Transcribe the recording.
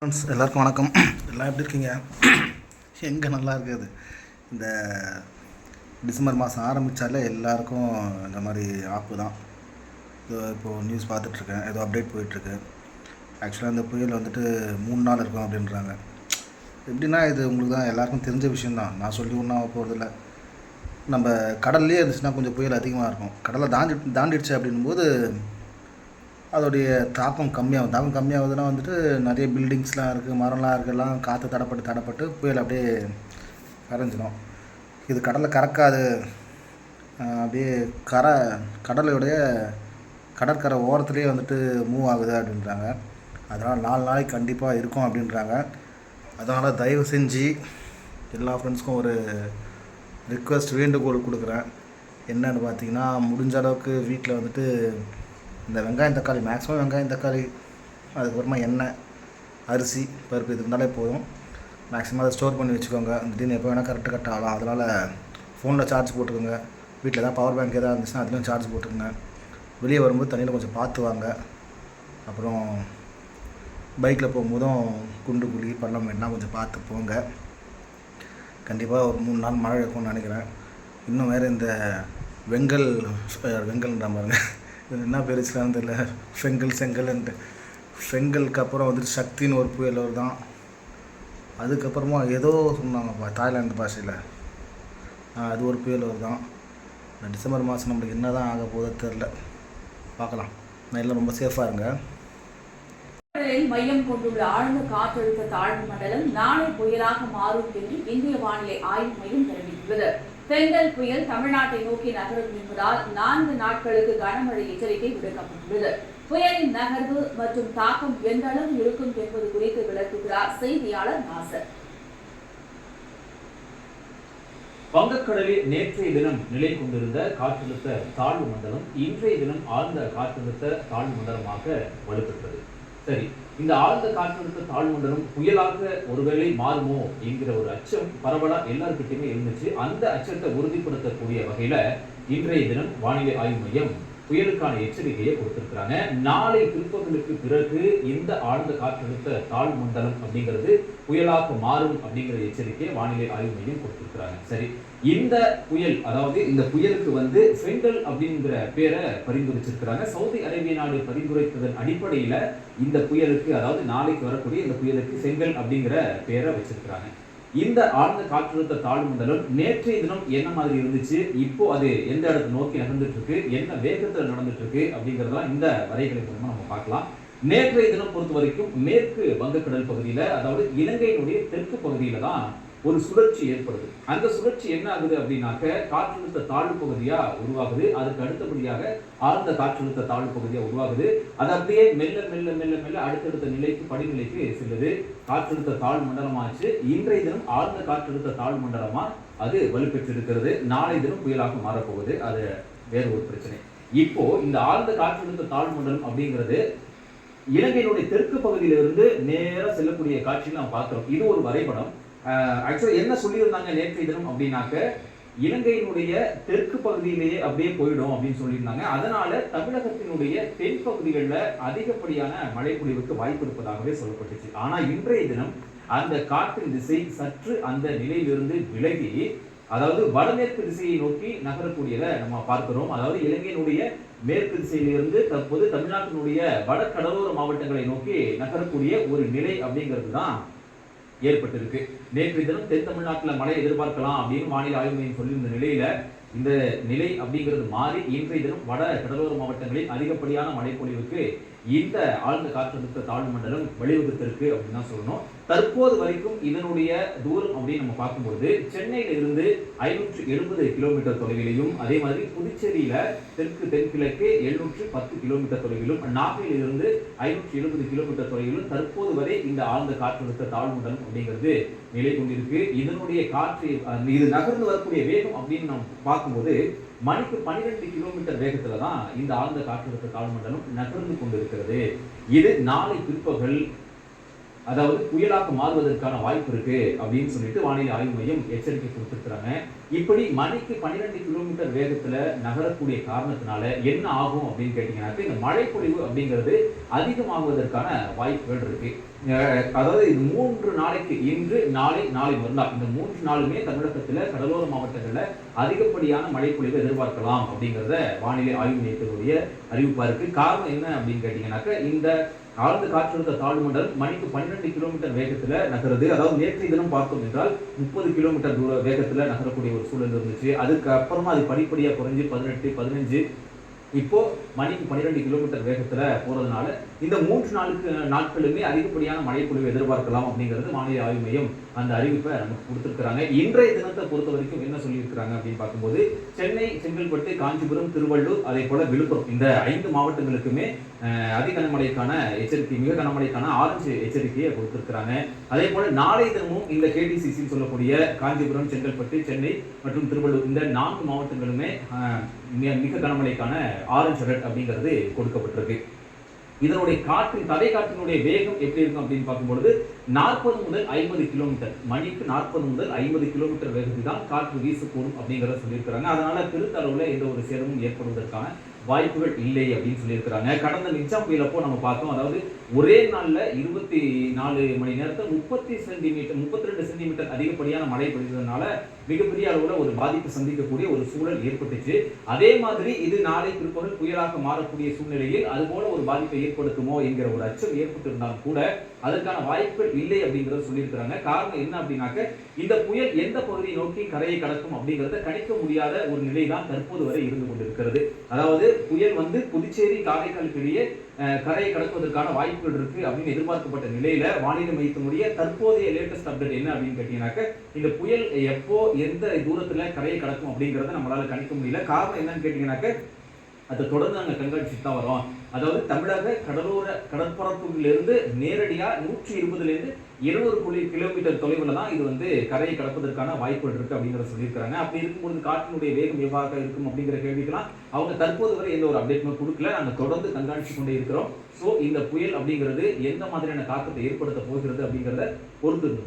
Friends எல்லாருக்கும் வணக்கம். எல்லாம் எப்படி இருக்கீங்க? எங்கே நல்லா இருக்குது? இந்த டிசம்பர் மாதம் ஆரம்பித்தாலே எல்லாருக்கும் இந்த மாதிரி ஆப்பு தான். இதோ இப்போது நியூஸ் பார்த்துட்ருக்கேன். ஏதோ அப்டேட் போயிட்டுருக்கு ஆக்சுவலாக இந்த புயல் வந்துட்டு மூணு நாள் இருக்கும் அப்படின்றாங்க. எப்படின்னா இது உங்களுக்கு தான் எல்லாருக்கும் தெரிஞ்ச விஷயந்தான் நான் சொல்லி ஒன்றும் போகிறதில்ல நம்ம கடல்லே இருந்துச்சுன்னா கொஞ்சம் புயல் அதிகமாக இருக்கும். கடலை தாண்டி தாண்டிடுச்சு அப்படின்னும்போது அதோடைய தாக்கம் கம்மியாகும். தாக்கம் கம்மியாகுதுன்னா வந்துட்டு நிறைய பில்டிங்ஸ்லாம் இருக்குது மரம்லாம் இருக்குலாம் காற்று தடப்பட்டு தடப்பட்டு புயல் அப்படியே கரைஞ்சிடும் இது கடலை கறக்காது. அப்படியே கரை கடலுடைய கடற்கரை ஓரத்துலேயே வந்துட்டு மூவ் ஆகுது அப்படின்றாங்க. அதனால் நாலு நாளைக்கு கண்டிப்பாக இருக்கும் அப்படின்றாங்க. அதனால் தயவு செஞ்சு எல்லா ஃப்ரெண்ட்ஸ்க்கும் ஒரு ரிக்வெஸ்ட் வேண்டுகோள் கொடுக்குறேன். என்னன்னு பார்த்தீங்கன்னா முடிஞ்ச அளவுக்கு வீட்டில் வந்துட்டு இந்த வெங்காயம் தக்காளி மேக்ஸிமம் வெங்காயம் தக்காளி அதுக்கப்புறமா எண்ணெய் அரிசி பருப்பு இது இருந்தாலே போதும். மேக்ஸிமம் அதை ஸ்டோர் பண்ணி வச்சுக்கோங்க. திடீர்னு எப்போ வேணால் கரெக்டாக கட் ஆகலாம். அதனால் ஃபோனில் சார்ஜ் போட்டுக்கோங்க. வீட்டில் ஏதாவது பவர் பேங்க் எதாவது இருந்துச்சுன்னா அதுலேயும் சார்ஜ் போட்டுக்கோங்க. வெளியே வரும்போது தண்ணியில் கொஞ்சம் பார்த்து வாங்க. அப்புறம் பைக்கில் போகும்போதும் குண்டு குழி பள்ளம் வேணால் கொஞ்சம் பார்த்து போங்க. கண்டிப்பாக ஒரு மூணு நாள் மழை இருக்கும்னு நினைக்கிறேன். இன்னும் வேறு இந்த வெங்கல் வெங்கல்ன்ற பாருங்க. என்ன பேர் வச்சுருக்கான்னு தெரியல. ஃபெங்கல் செங்கல்ன்ட்டு ஃபெங்கலுக்கு அப்புறம் வந்துட்டு சக்தின்னு ஒரு புயல் தான் அதுக்கப்புறமா ஏதோ சொன்னாங்கப்பா தாய்லாந்து பாஷையில். அது ஒரு புயல் தான் இந்த டிசம்பர் மாதம் நம்மளுக்கு என்ன தான் ஆக போதோ தெரில பார்க்கலாம். நான் எல்லாம் ரொம்ப சேஃபாக இருங்க. கடலில் மையம் கொண்டுள்ள ஆழ்ந்த காற்றழுத்த தாழ்வு மண்டலம் நாளை புயலாக மாறும் என்று இந்திய வானிலை ஆய்வு மையம் தெரிவித்துள்ளது. தென்றல் புயல் தமிழ்நாட்டை நோக்கி நகரும் என்பதால் நான்கு நாட்களுக்கு கனமழை எச்சரிக்கை விடுக்கப்பட்டுள்ளது. புயலின் நகர்வு மற்றும் தாக்கம் எந்த அளவு இருக்கும் என்பது குறித்து விளக்குகிறார் செய்தியாளர் நாசர். வங்கக்கடலில் நேற்றைய தினம் நிலை கொண்டிருந்த காற்றழுத்த தாழ்வு மண்டலம் இன்றைய தினம் ஆழ்ந்த காற்றழுத்த தாழ்வு மண்டலமாக வலுப்பெற்றது. சரி இந்த ஆழ்ந்த காற்றழுத்த தாழ்வு மண்டலம் புயலாக ஒருவேளை மாறுமோ என்கிற ஒரு அச்சம் பரவலா எல்லாருக்கிட்டையுமே இருந்துச்சு. அந்த அச்சத்தை உறுதிப்படுத்தக்கூடிய வகையில இன்றைய தினம் வானிலை ஆய்வு மையம் புயலுக்கான எச்சரிக்கையை கொடுத்திருக்கிறாங்க. நாளை பிற்பகலுக்கு பிறகு இந்த ஆழ்ந்த காற்றழுத்த தாழ் மண்டலம் அப்படிங்கிறது புயலாக மாறும் அப்படிங்கிற எச்சரிக்கையை வானிலை ஆய்வு மையம் கொடுத்திருக்கிறாங்க. சரி இந்த புயல் அதாவது இந்த புயலுக்கு வந்து ஃபெண்டல் அப்படிங்கிற பேரை பரிந்துரைச்சிருக்கிறாங்க. சவுதி அரேபிய நாடு பரிந்துரைத்ததன் அடிப்படையில இந்த புயலுக்கு அதாவது நாளைக்கு வரக்கூடிய இந்த புயலுக்கு செங்கல் அப்படிங்கிற பேரை வச்சிருக்கிறாங்க. இந்த ஆழ்ந்த காற்றழுத்த தாழ்வு மண்டலம் நேற்றைய தினம் என்ன மாதிரி இருந்துச்சு? இப்போ அது எந்த இடத்தை நோக்கி நடந்துட்டு இருக்கு என்ன வேகத்தில் நடந்துட்டு இருக்கு அப்படிங்கறதெல்லாம் இந்த வரைகளை மூலமா நம்ம பார்க்கலாம். நேற்றைய தினம் பொறுத்த வரைக்கும் மேற்கு வங்கக்கடல் பகுதியில அதாவது இலங்கையினுடைய தெற்கு பகுதியில தான் ஒரு சுழற்சி ஏற்படுது. அந்த சுழற்சி என்ன ஆகுது அப்படின்னாக்க காற்றழுத்த தாழ்வு பகுதியா உருவாகுது. அதுக்கு அடுத்தபடியாக ஆழ்ந்த காற்றழுத்த தாழ்வு பகுதியா உருவாகுது. அது அப்படியே மெல்ல மெல்ல மெல்ல மெல்ல அடுத்தடுத்த நிலைக்கு படிநிலைக்கு செல்லுது. காற்றழுத்த தாழ்வு மண்டலமாச்சு. இன்றைய தினம் ஆழ்ந்த காற்றழுத்த தாழ்வு மண்டலமா அது வலுப்பெற்றிருக்கிறது. நாளை தினம் புயலாக மாறப்போகுது. அது வேறு ஒரு பிரச்சனை. இப்போ இந்த ஆழ்ந்த காற்றழுத்த தாழ்வு மண்டலம் அப்படிங்கிறது இலங்கையினுடைய தெற்கு பகுதியிலிருந்து நேராக செல்லக்கூடிய காட்சி நாம் பார்க்கிறோம். இது ஒரு வரைபடம். ஆக்சுவலாக என்ன சொல்லியிருந்தாங்க நேற்றைய தினம் அப்படின்னாக்க இலங்கையினுடைய தெற்கு பகுதியிலேயே அப்படியே போயிடும் அப்படின்னு சொல்லியிருந்தாங்க. அதனால தமிழகத்தினுடைய தென் பகுதிகளில் அதிகப்படியான மழை பொழிவுக்கு வாய்ப்பு இருப்பதாகவே சொல்லப்பட்டுச்சு. ஆனால் இன்றைய தினம் அந்த காற்றின் திசை சற்று அந்த நிலையிலிருந்து விலகி அதாவது வடமேற்கு திசையை நோக்கி நகரக்கூடியதை நம்ம பார்க்கிறோம். அதாவது இலங்கையினுடைய மேற்கு திசையிலிருந்து தற்போது தமிழ்நாட்டினுடைய வட கடலோர மாவட்டங்களை நோக்கி நகரக்கூடிய ஒரு நிலை அப்படிங்கிறது தான் ஏற்பட்டிருக்கு. நேற்று தினம் தென் தமிழ்நாட்டில் மழை எதிர்பார்க்கலாம் அப்படின்னு வானிலை ஆய்வு மையம் சொல்லியிருந்த நிலையில இந்த நிலை அப்படிங்கிறது மாறி இன்றைய தினம் வட கடலோர மாவட்டங்களில் அதிகப்படியான மழைப்பொழிவுக்கு இந்த ஆழ்ந்த காற்றழுத்த தாழ்வு மண்டலம் வழிவகுத்திருக்கு அப்படின்னு தான் சொல்லணும். தற்போது வரைக்கும் இதனுடைய தூரம் அப்படின்னு நம்ம பார்க்கும்பொழுது சென்னையில இருந்து ஐநூற்று எழுபது கிலோமீட்டர் தொலைவிலையும் அதே மாதிரி புதுச்சேரியில தெற்கு தென்கிழக்கு எழுநூற்று பத்து கிலோமீட்டர் தொலைவிலும் நாகையில் இருந்து ஐநூற்று எழுபது கிலோமீட்டர் தொலைவிலும் தற்போது வரை இந்த ஆழ்ந்த காற்றழுத்த தாழ்வு மண்டலம் அப்படிங்கிறது நிலை கொண்டிருக்கு இதனுடைய காற்று இது நகர்ந்து வரக்கூடிய வேகம் அப்படின்னு நம்ம பார்க்கும்போது மணிக்கு பன்னிரெண்டு கிலோமீட்டர் வேகத்தில் தான் இந்த ஆழ்ந்த காற்றழுத்த தாழ்வு நகர்ந்து கொண்டிருக்கிறது. இது நாளை பிற்பகல் அதாவது புயலாக மாறுவதற்கான வாய்ப்பு இருக்கு அப்படின்னு சொல்லிட்டு வானிலை ஆய்வு மையம் எச்சரிக்கை கொடுத்துருக்குறாங்க. இப்படி மணிக்கு பன்னிரெண்டு கிலோமீட்டர் வேகத்துல நகரக்கூடிய காரணத்தினால என்ன ஆகும் அப்படின்னு கேட்டீங்கன்னாக்க இந்த மழைப்பொழிவு அப்படிங்கிறது அதிகமாகுவதற்கான வாய்ப்புகள் இருக்கு. அதாவது இது மூன்று நாளைக்கு இன்று நாளை நாளை மறுநாள். இந்த மூன்று நாளுமே தமிழகத்தில் கடலோர மாவட்டங்களில் அதிகப்படியான மழை பொழிவை எதிர்பார்க்கலாம் அப்படிங்கிறத வானிலை ஆய்வு நிலையத்தினுடைய அறிவிப்பா இருக்கு. காரணம் என்ன அப்படின்னு கேட்டீங்கன்னாக்க இந்த ஆழ்ந்த காற்றழுத்த தாழ்வு மண்டலம் மணிக்கு பன்னிரெண்டு கிலோமீட்டர் வேகத்தில் நகருது. அதாவது நேற்று தினம் பார்த்தோம் என்றால் முப்பது கிலோமீட்டர் தூர வேகத்தில் நகரக்கூடிய ஒரு சூழல் இருந்துச்சு. அதுக்கு அப்புறமா அது படிப்படியாக குறைஞ்சு பதினெட்டு பதினஞ்சு. இப்போ மணிக்கு பன்னிரெண்டு கிலோமீட்டர் வேகத்துல போறதுனால இந்த மூன்று நாளுக்கு நாட்களுமே அதிகப்படியான மழை பொழிவு எதிர்பார்க்கலாம் அப்படிங்கிறது வானிலை ஆய்வு மையம் அந்த அறிவிப்பை நமக்கு கொடுத்துருக்குறாங்க. இன்றைய தினத்தை பொறுத்த வரைக்கும் என்ன சொல்லியிருக்கிறாங்க அப்படின்னு பார்க்கும்போது சென்னை செங்கல்பட்டு காஞ்சிபுரம் திருவள்ளூர் அதே போல விழுப்புரம். இந்த ஐந்து மாவட்டங்களுக்குமே அஹ், அதி கனமழைக்கான எச்சரிக்கை மிக கனமழைக்கான ஆரஞ்சு எச்சரிக்கையை கொடுத்துருக்குறாங்க. அதே போல நாளைய தினமும் இந்த கேடிசிசி சொல்லக்கூடிய காஞ்சிபுரம் செங்கல்பட்டு சென்னை மற்றும் திருவள்ளூர் இந்த நான்கு மாவட்டங்களுமே மிக மிக கனமழைக்கான ஆரஞ்சு அலர்ட் அப்படிங்கிறது கொடுக்கப்பட்டிருக்கு. இதனுடைய காற்றின் தடை காற்றினுடைய வேகம் எப்படி இருக்கும் அப்படின்னு பார்க்கும்பொழுது நாற்பது முதல் ஐம்பது கிலோமீட்டர் மணிக்கு நாற்பது முதல் ஐம்பது கிலோமீட்டர் வேகத்தில் தான் காற்று வீசக்கூடும் அப்படிங்கிறத சொல்லியிருக்கிறாங்க. அதனால பெருத்தளவுல எந்த ஒரு சேதமும் ஏற்படுவதற்கான வாய்ப்புகள் இல்லை அப்படின்னு சொல்லியிருக்கிறாங்க. கடந்த நிஜாம் புயலப்போ நம்ம பார்த்தோம் அதாவது ஒரே நாளில் இருபத்தி நாலு மணி நேரத்தில் முப்பத்தி சென்டிமீட்டர் முப்பத்தி ரெண்டு சென்டிமீட்டர் அதிகப்படியான மழை பெய்ததுனால மிகப்பெரிய அளவில் ஒரு பாதிப்பு சந்திக்கக்கூடிய ஒரு சூழல் ஏற்பட்டுச்சு. அதே மாதிரி இது நாளை பிற்பகல் புயலாக மாறக்கூடிய சூழ்நிலையில் அது போல ஒரு பாதிப்பை ஏற்படுத்துமோ என்கிற ஒரு அச்சம் ஏற்பட்டிருந்தாலும் கூட அதற்கான வாய்ப்புகள் இல்லை அப்படிங்கிறத சொல்லியிருக்கிறாங்க. காரணம் என்ன அப்படின்னாக்க இந்த புயல் எந்த பகுதியை நோக்கி கரையை கடக்கும் அப்படிங்கிறத கணிக்க முடியாத ஒரு நிலை தான் தற்போது வரை இருந்து கொண்டிருக்கிறது. அதாவது புயல் வந்து புதுச்சேரி காரைக்காலுக்கு இடையே கரையை கடக்குவதற்கான வாய்ப்புகள் இருக்கு அப்படின்னு எதிர்பார்க்கப்பட்ட நிலையில வானிலை மையத்தினுடைய தற்போதைய லேட்டஸ்ட் அப்டேட் என்ன அப்படின்னு கேட்டீங்கன்னாக்க இந்த புயல் எப்போ எந்த தூரத்துல கரையை கடக்கும் அப்படிங்கிறத நம்மளால கணிக்க முடியல. காரணம் என்னன்னு கேட்டீங்கன்னாக்க அதை தொடர்ந்து நாங்கள் கண்காணிச்சுட்டு தான் வரோம். அதாவது தமிழக கடலோர கடற்பரப்புகளிலிருந்து நேரடியாக நூற்றி இருபதுலேருந்து இருநூறு புள்ளி கிலோமீட்டர் தொலைவில் தான் இது வந்து கரையை கடப்பதற்கான வாய்ப்புகள் இருக்குது அப்படிங்கிறத சொல்லியிருக்கிறாங்க. அப்படி இருக்கும்போது காற்றினுடைய வேகம் எவ்வாறு இருக்கும் அப்படிங்கிற கேள்விக்கெல்லாம் அவங்க தற்போது வரை எந்த ஒரு அப்டேட்டுமே கொடுக்கல. நாங்கள் தொடர்ந்து கண்காணித்து கொண்டே இருக்கிறோம். ஸோ இந்த புயல் அப்படிங்கிறது எந்த மாதிரியான தாக்கத்தை ஏற்படுத்த போகிறது அப்படிங்கிறத பொறுத்து இருந்து